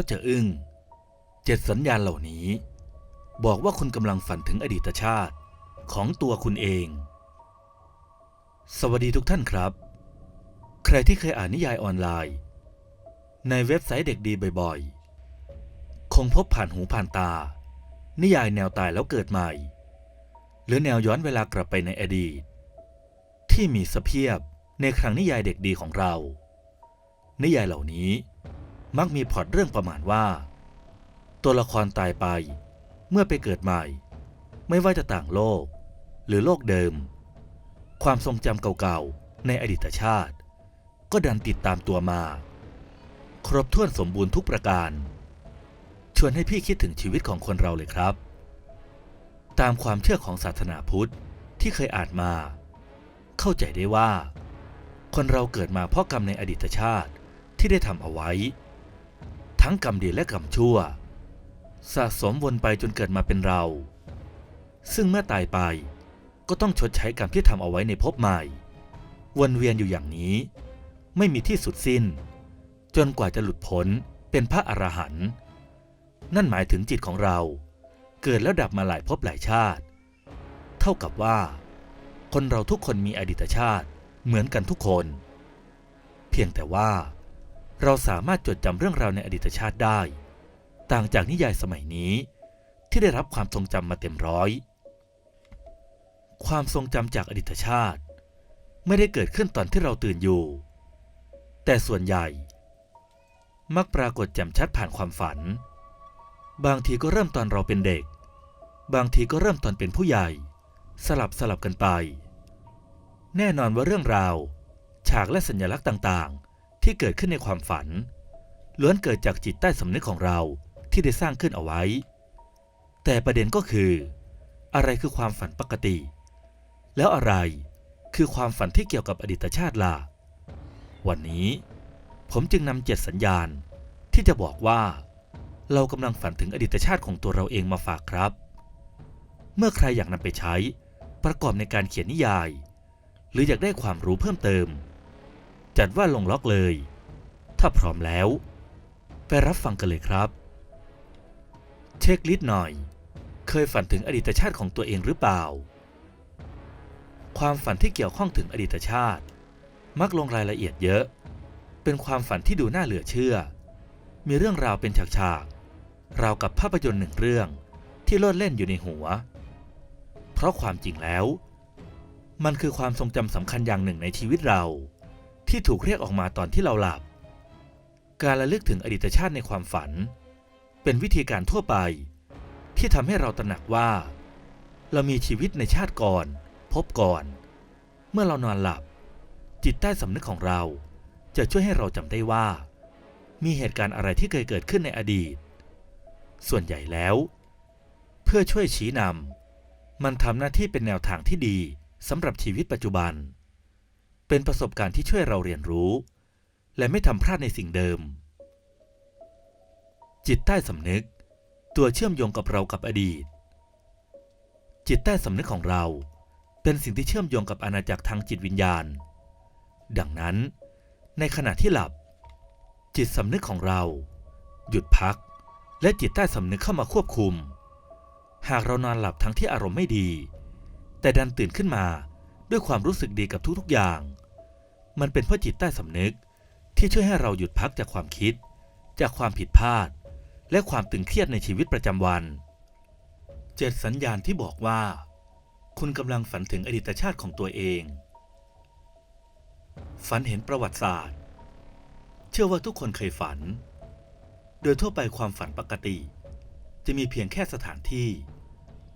แล้วจะอึง้งเจ็ดสัญญาณเหล่านี้ บอกว่าคุณกำลังฝันถึงอดีตชาติของตัวคุณเอง สวัสดีทุกท่านครับ ใครที่เคยอ่านนิยายออนไลน์ ในเว็บไซต์เด็กดีบ่อยๆ คงพบผ่านหูผ่านตา นิยายแนวตายแล้วเกิดใหม่ หรือแนวย้อนเวลากลับไปในอดีต ที่มีสเพียบในครั้งนิยายเด็กดีของเรา นิยายเหล่านี้ มักมีพล็อตเรื่องประมาณว่า ตัวละครตายไป เมื่อไปเกิดใหม่ ไม่ว่าจะต่างโลก หรือโลกเดิม ความทรงจำเก่าๆ ในอดีตชาติ ก็ดันติดตามตัวมา ครบถ้วนสมบูรณ์ทุกประการ ชวนให้พี่คิดถึงชีวิตของคนเราเลยครับ ตามความเชื่อของศาสนาพุทธที่เคยอ่านมา เข้าใจได้ว่า คนเราเกิดมาเพราะกรรมในอดีตชาติที่ได้ทำเอาไว้ ทั้งกรรมดีและกรรมชั่ว สะสมวนไปจนเกิดมาเป็นเรา ซึ่งเมื่อตายไปก็ต้องชดใช้กรรมที่ทำเอาไว้ในภพใหม่ วนเวียนอยู่อย่างนี้ ไม่มีที่สุดสิ้น จนกว่าจะหลุดพ้นเป็นพระอรหันต์นั่นหมายถึงจิตของเรา เกิดแล้วดับมาหลายภพหลายชาติ เท่ากับว่า คนเราทุกคนมีอดีตชาติเหมือนกันทุกคน เพียงแต่ว่า เราสามารถจดจำเรื่องราวในอดีตชาติได้ ต่างจากนิยายสมัยนี้ ที่ได้รับความทรงจำมาเต็มร้อย ความทรงจำจากอดีตชาติ ไม่ได้เกิดขึ้นตอนที่เราตื่นอยู่ แต่ส่วนใหญ่ มักปรากฏแจ่มชัดผ่านความฝัน บางทีก็เริ่มตอนเราเป็นเด็ก บางทีก็เริ่มตอนเป็นผู้ใหญ่ สลับสลับกันไป แน่นอนว่าเรื่องราว ฉากและสัญลักษณ์ต่างๆ ที่เกิดขึ้นในความฝัน ล้วนเกิดจากจิตใต้สำนึกของเราที่ได้สร้างขึ้นเอาไว้ แต่ประเด็นก็คือ อะไรคือความฝันปกติ แล้วอะไรคือความฝันที่เกี่ยวกับอดีตชาติล่ะวันนี้ ผมจึงนำเจ็ดสัญญาณ ที่จะบอกว่า เรากำลังฝันถึงอดีตชาติของตัวเราเองมาฝากครับ เมื่อใครอยากนำไปใช้ประกอบในการเขียนนิยาย หรืออยากได้ความรู้เพิ่มเติม จัดว่าลงล็อกเลย ถ้าพร้อมแล้ว ไปรับฟังกันเลยครับ เช็คลิสต์หน่อย เคยฝันถึงอดีตชาติของตัวเองหรือเปล่า ความฝันที่เกี่ยวข้องถึงอดีตชาติ มักลงรายละเอียดเยอะ เป็นความฝันที่ดูน่าเหลือเชื่อ มีเรื่องราวเป็นฉากๆราวกับภาพยนตร์หนึ่งเรื่องที่โลดเล่นอยู่ในหัว เพราะความจริงแล้ว มันคือความทรงจำสำคัญอย่างหนึ่งในชีวิตเรา ที่ถูกเรียกออกมาตอนที่เราหลับ การระลึกถึงอดีตชาติในความฝัน เป็นวิธีการทั่วไป ที่ทำให้เราตระหนักว่า เรามีชีวิตในชาติก่อน พบก่อน เมื่อเรานอนหลับ จิตใต้สำนึกของเรา จะช่วยให้เราจำได้ว่า มีเหตุการณ์อะไรที่เคยเกิดขึ้นในอดีต ส่วนใหญ่แล้ว เพื่อช่วยชี้นำมันทำหน้าที่เป็นแนวทางที่ดีสำหรับชีวิตปัจจุบัน เป็นประสบการณ์ที่ช่วยเราเรียนรู้ และไม่ทำพลาดในสิ่งเดิม จิตใต้สำนึก ตัวเชื่อมโยงกับเรากับอดีต จิตใต้สำนึกของเรา เป็นสิ่งที่เชื่อมโยงกับอาณาจักรทางจิตวิญญาณ ดังนั้น ในขณะที่หลับ จิตสำนึกของเรา หยุดพัก และจิตใต้สำนึกเข้ามาควบคุม หากเรานอนหลับทั้งที่อารมณ์ไม่ดี แต่ดันตื่นขึ้นมาด้วยความรู้สึกดีกับทุกๆอย่าง มันเป็นเพราะจิตใต้สำนึกที่ช่วยให้เราหยุดพักจากความคิด จากความผิดพลาด และความตึงเครียดในชีวิตประจำวัน เจ็ดสัญญาณที่บอกว่า คุณกำลังฝันถึงอดีตชาติของตัวเอง ฝันเห็นประวัติศาสตร์ เชื่อว่าทุกคนเคยฝัน โดยทั่วไปความฝันปกติ จะมีเพียงแค่สถานที่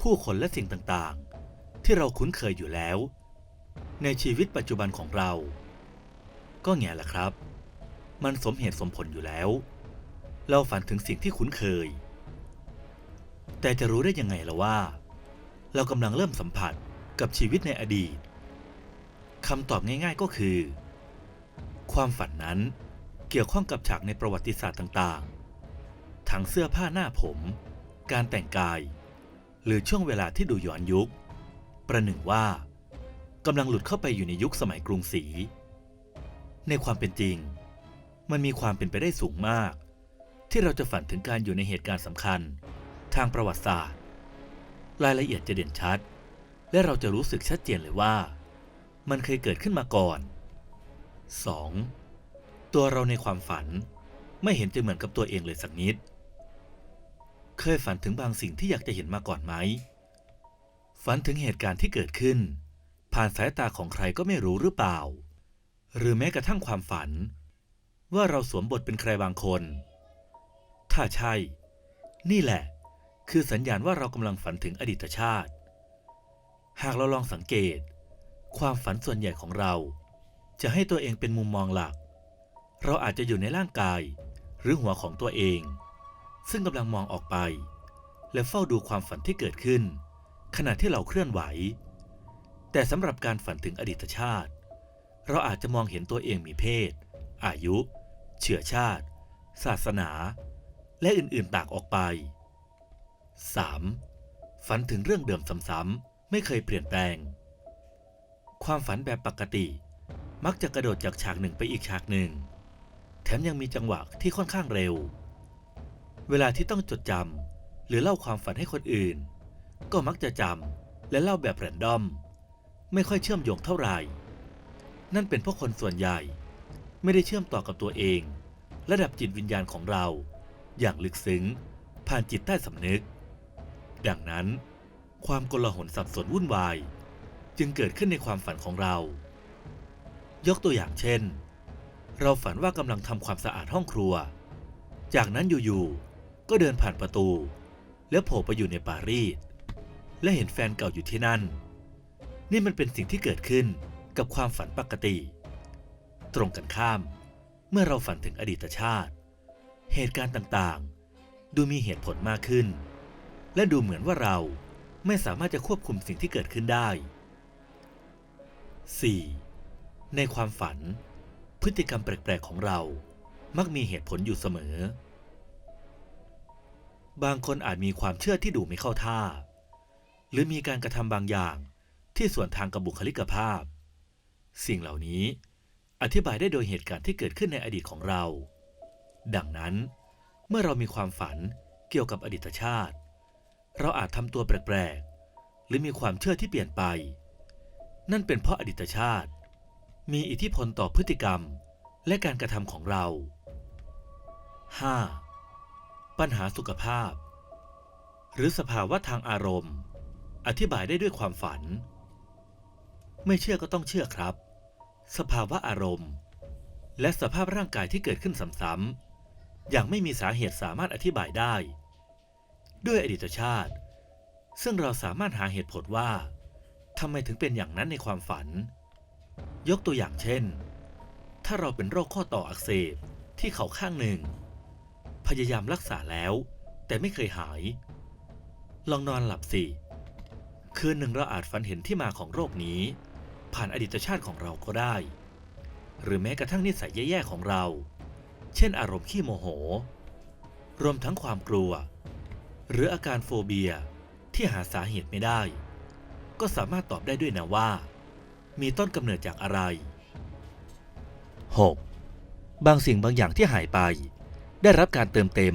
ผู้คนและสิ่งต่างๆ ที่เราคุ้นเคยอยู่แล้ว ในชีวิตปัจจุบันของเรา ก็แง่ละครับ มันสมเหตุสมผลอยู่แล้ว เราฝันถึงสิ่งที่คุ้นเคย แต่จะรู้ได้ยังไงล่ะว่า เรากำลังเริ่มสัมผัสกับชีวิตในอดีตคำตอบง่ายๆก็คือ ความฝันนั้นเกี่ยวข้องกับฉากในประวัติศาสตร์ต่างๆ ทั้งเสื้อผ้าหน้าผม การแต่งกาย หรือช่วงเวลาที่ดูย้อนยุค ประหนึ่งว่ากำลังหลุดเข้าไปอยู่ในยุคสมัยกรุงศรี ในความเป็นจริง มันมีความเป็นไปได้สูงมาก ที่เราจะฝันถึงการอยู่ในเหตุการณ์สำคัญ ทางประวัติศาสตร์ รายละเอียดจะเด่นชัด และเราจะรู้สึกชัดเจนเลยว่า มันเคยเกิดขึ้นมาก่อน 2. ตัวเราในความฝันไม่เห็นจะเหมือนกับตัวเองเลยสักนิด เคยฝันถึงบางสิ่งที่อยากจะเห็นมาก่อนไหม ฝันถึงเหตุการณ์ที่เกิดขึ้น ผ่านสายตาของใครก็ไม่รู้หรือเปล่า หรือแม้กระทั่งความฝัน ว่าเราสวมบทเป็นใครบางคน ถ้าใช่ นี่แหละ คือสัญญาณว่าเรากำลังฝันถึงอดีตชาติ หากเราลองสังเกต ความฝันส่วนใหญ่ของเรา จะให้ตัวเองเป็นมุมมองหลัก เราอาจจะอยู่ในร่างกาย หรือหัวของตัวเอง ซึ่งกำลังมองออกไป และเฝ้าดูความฝันที่เกิดขึ้น ขณะที่เราเคลื่อนไหว แต่สำหรับการฝันถึงอดีตชาติ เราอาจจะมองเห็นตัวเองมีเพศ อายุ เชื้อชาติ ศาสนา และอื่นๆต่างออกไป 3. ฝันถึงเรื่องเดิมซ้ำๆไม่เคยเปลี่ยนแปลง ความฝันแบบปกติ มักจะกระโดดจากฉากหนึ่งไปอีกฉากหนึ่ง แถมยังมีจังหวะที่ค่อนข้างเร็ว เวลาที่ต้องจดจำหรือเล่าความฝันให้คนอื่น ก็มักจะจำและเล่าแบบแรนดอม ไม่ค่อยเชื่อมโยงเท่าไหร่ นั่นเป็นเพราะคนส่วนใหญ่ ไม่ได้เชื่อมต่อกับตัวเอง ระดับจิตวิญญาณของเรา อย่างลึกซึ้ง ผ่านจิตใต้สำนึก ดังนั้น ความกลาหลสับสนวุ่นวาย จึงเกิดขึ้นในความฝันของเรา ยกตัวอย่างเช่น เราฝันว่ากำลังทำความสะอาดห้องครัว จากนั้นอยู่ๆก็เดินผ่านประตู แล้วโผล่ไปอยู่ในปารีสและเห็นแฟนเก่าอยู่ที่นั่น นี่มันเป็นสิ่งที่เกิดขึ้น กับความฝันปกติ ตรงกันข้าม เมื่อเราฝันถึงอดีตชาติ เหตุการณ์ต่างๆ ดูมีเหตุผลมากขึ้น และดูเหมือนว่าเราไม่สามารถจะควบคุมสิ่งที่เกิดขึ้นได้ 4. ในความฝัน พฤติกรรมแปลกๆของเรา มักมีเหตุผลอยู่เสมอ บางคนอาจมีความเชื่อที่ดูไม่เข้าท่า หรือมีการกระทำบางอย่างที่ส่วนทางกับบุคลิกภาพ สิ่งเหล่านี้อธิบายได้โดยเหตุการณ์ที่เกิดขึ้นในอดีตของเรา ดังนั้น เมื่อเรามีความฝันเกี่ยวกับอดีตชาติ เราอาจทำตัวแปลกๆ หรือมีความเชื่อที่เปลี่ยนไป นั่นเป็นเพราะอดีตชาติ มีอิทธิพลต่อพฤติกรรมและการกระทำของเรา 5. ปัญหาสุขภาพ หรือสภาวะทางอารมณ์ อธิบายได้ด้วยความฝัน ไม่เชื่อก็ต้องเชื่อครับ สภาวะอารมณ์ และสภาพร่างกายที่เกิดขึ้นซ้ำๆอย่างไม่มีสาเหตุสามารถอธิบายได้ ด้วยอดีตชาติ ซึ่งเราสามารถหาเหตุผลว่าทำไมถึงเป็นอย่างนั้นในความฝัน ยกตัวอย่างเช่น ถ้าเราเป็นโรคข้อต่ออักเสบที่เข่าข้างหนึ่ง พยายามรักษาแล้ว แต่ไม่เคยหาย ลองนอนหลับสิคืนหนึ่งเราอาจฝันเห็นที่มาของโรคนี้ ผ่านอดีตชาติของเราก็ได้ หรือแม้กระทั่งนิสัยแย่ๆของเรา เช่นอารมณ์ขี้โมโห รวมทั้งความกลัว หรืออาการโฟเบียที่หาสาเหตุไม่ได้ ก็สามารถตอบได้ด้วยนะว่า มีต้นกำเนิดจากอะไร 6. บางสิ่งบางอย่างที่หายไป ได้รับการเติมเต็ม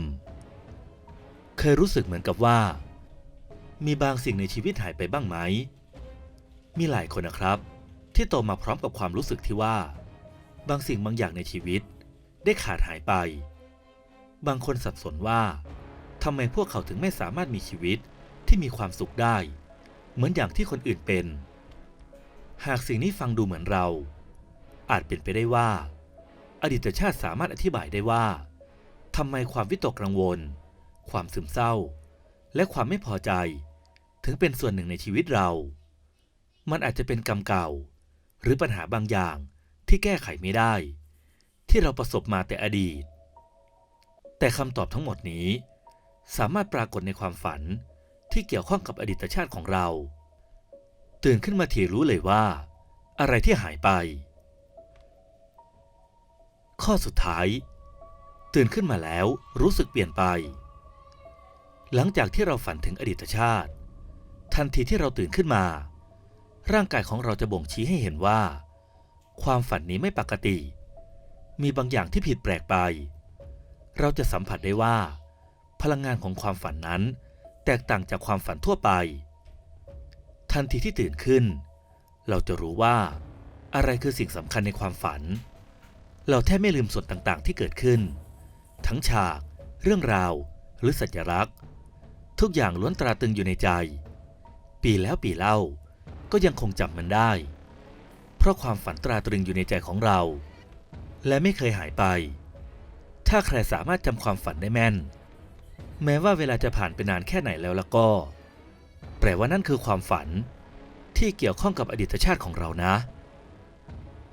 เคยรู้สึกเหมือนกับว่า มีบางสิ่งในชีวิตหายไปบ้างไหม มีหลายคนนะครับ ที่โตมาพร้อมกับความรู้สึกที่ว่า บางสิ่งบางอย่างในชีวิต ได้ขาดหายไป บางคนสับสนว่าทำไมพวกเขาถึงไม่สามารถมีชีวิตที่มีความสุขได้ เหมือนอย่างที่คนอื่นเป็น หากสิ่งนี้ฟังดูเหมือนเรา อาจเป็นไปได้ว่า อดีตชาติสามารถอธิบายได้ว่าทำไมความวิตกกังวล ความซึมเศร้า และความไม่พอใจ ถึงเป็นส่วนหนึ่งในชีวิตเรา มันอาจจะเป็นกรรมเก่า หรือปัญหาบางอย่างที่แก้ไขไม่ได้ ที่เราประสบมาแต่อดีต แต่คำตอบทั้งหมดนี้ สามารถปรากฏในความฝันที่เกี่ยวข้องกับอดีตชาติของเรา ตื่นขึ้นมาทีรู้เลยว่า อะไรที่หายไป ข้อสุดท้าย ตื่นขึ้นมาแล้วรู้สึกเปลี่ยนไป หลังจากที่เราฝันถึงอดีตชาติ ทันทีที่เราตื่นขึ้นมา ร่างกายของเราจะบ่งชี้ให้เห็นว่า ความฝันนี้ไม่ปกติ มีบางอย่างที่ผิดแปลกไป เราจะสัมผัสได้ว่า พลังงานของความฝันนั้น แตกต่างจากความฝันทั่วไป ทันทีที่ตื่นขึ้น เราจะรู้ว่า อะไรคือสิ่งสำคัญในความฝัน เราแทบไม่ลืมส่วนต่างๆ ที่เกิดขึ้น ทั้งฉาก เรื่องราว หรือสัญลักษณ์ ทุกอย่างล้วนตราตรึงอยู่ในใจ ปีแล้วปีเล่า ก็ยังคงจำมันได้ เพราะความฝันตราตรึงอยู่ในใจของเรา และไม่เคยหายไป ถ้าใครสามารถจำความฝันได้แม่น แม้ว่าเวลาจะผ่านไปนานแค่ไหนแล้วละก็ แปลว่านั่นคือความฝันที่เกี่ยวข้องกับอดีตชาติของเรานะ